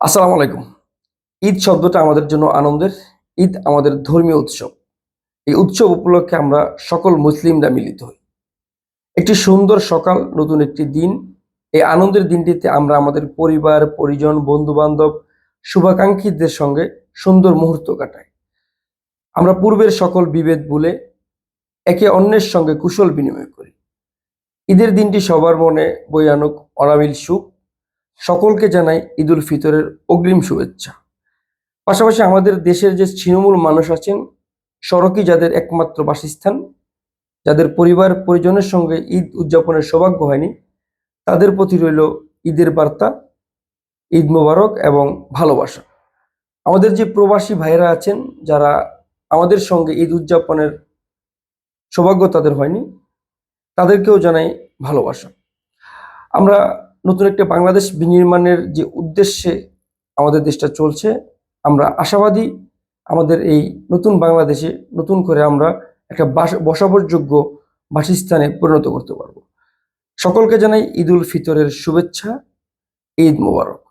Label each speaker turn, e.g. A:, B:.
A: আসসালামু আলাইকুম। ঈদ শব্দটা আমাদের জন্য আনন্দের, ঈদ আমাদের ধর্মীয় উৎসব। এই উৎসব উপলক্ষে আমরা সকল মুসলিমরা মিলিত হই। একটি সুন্দর সকাল, নতুন একটি দিন। এই আনন্দের দিনটিতে আমরা আমাদের পরিবার, পরিজন বন্ধু বান্ধব শুভাকাঙ্ক্ষীদের সঙ্গে সুন্দর মুহূর্ত কাটাই। আমরা পূর্বের সকল বিভেদ ভুলে একে অন্যের সঙ্গে কুশল বিনিময় করি। ঈদের দিনটি সবার মনে বই আনুক অনাবিল সুখ সকলকে জানাই ঈদুল ফিতরের অগ্রিম শুভেচ্ছা। পাশাপাশি আমাদের দেশের যে ছিন্নমূল মানুষ আছেন, সড়কই যাদের একমাত্র বাসস্থান, যাদের পরিবার পরিজনের সঙ্গে ঈদ উদযাপনের সৌভাগ্য হয়নি, তাদের প্রতি রইল ঈদের বার্তা, ঈদ মোবারক এবং ভালোবাসা। আমাদের যে প্রবাসী ভাইয়েরা আছেন, যারা আমাদের সঙ্গে ঈদ উদযাপনের সৌভাগ্য তাদের হয়নি, তাদেরকেও জানাই ভালোবাসা। আমরা নতুন একটা বাংলাদেশ বিনির্মাণের যে উদ্দেশ্যে আমাদের দেশটা চলছে, আমরা আশাবাদী আমাদের এই নতুন বাংলাদেশে নতুন করে আমরা একটা বাস- বসবাসযোগ্য বাসস্থানে পরিণত করতে পারব। সকলকে জানাই ঈদ উল ফিতরের শুভেচ্ছা, ঈদ মোবারক।